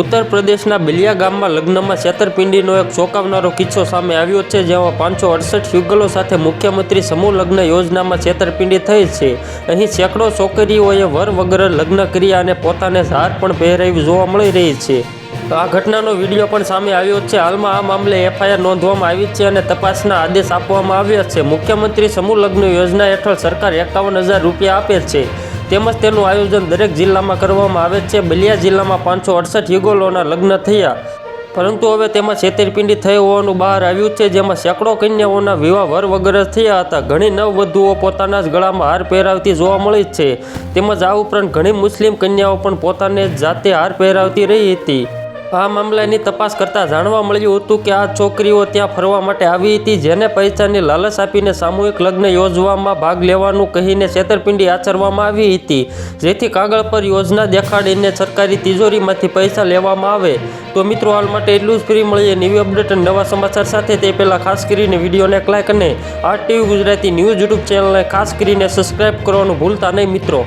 ઉત્તર પ્રદેશના બિલિયા ગામમાં લગ્નમાં છેતરપિંડીનો એક ચોંકાવનારો કિસ્સો સામે આવ્યો છે, જેમાં પાંચસો અડસઠ યુગલો સાથે મુખ્યમંત્રી સમૂહ લગ્ન યોજનામાં છેતરપિંડી થઈ છે. અહીં સેંકડો છોકરીઓએ વર વગર લગ્ન કર્યા અને પોતાને હાર પણ પહેરાવી જોવા મળી રહી છે. આ ઘટનાનો વીડિયો પણ સામે આવ્યો છે. હાલમાં આ મામલે એફઆઈઆર નોંધવામાં આવી છે અને તપાસના આદેશ આપવામાં આવ્યા છે. મુખ્યમંત્રી સમૂહ લગ્ન યોજના હેઠળ સરકાર એકાવન હજાર રૂપિયા આપે છે. તેમજ તેનું આયોજન દરેક જિલ્લામાં કરવામાં આવે છે. બલિયા જિલ્લામાં પાંચસો અડસઠ યુગોલોના લગ્ન થયા. પરંતુ હવે તેમાં છેતરપિંડી થઈ હોવાનું બહાર આવ્યું છે. જેમાં સેંકડો કન્યાઓના વિવાહ વર વગર થયા હતા. ઘણી નવવધુઓ પોતાના જ ગળામાં હાર પહેરાવતી જોવા મળી છે. તેમજ આ ઉપરાંત ઘણી મુસ્લિમ કન્યાઓ પણ પોતાને જાતે હાર પહેરાવતી રહી હતી. આ મામલાની તપાસ કરતાં જાણવા મળ્યું હતું કે આ છોકરીઓ ત્યાં ફરવા માટે આવી હતી, જેને પૈસાની લાલચ આપીને સામૂહિક લગ્ન યોજવામાં ભાગ લેવાનું કહીને છેતરપિંડી આચરવામાં આવી હતી. જેથી કાગળ પર યોજના દેખાડીને સરકારી તિજોરીમાંથી પૈસા લેવામાં આવે. તો મિત્રો, હાલ માટે એટલું જ. ફ્રી મળીએ નવી અપડેટ અને નવા સમાચાર સાથે. તે પહેલાં ખાસ કરીને વિડીયોને એક લાઈક અને આ ટીવી ગુજરાતી ન્યૂઝ યુટ્યુબ ચેનલને ખાસ કરીને સબસ્ક્રાઈબ કરવાનું ભૂલતા નહીં મિત્રો.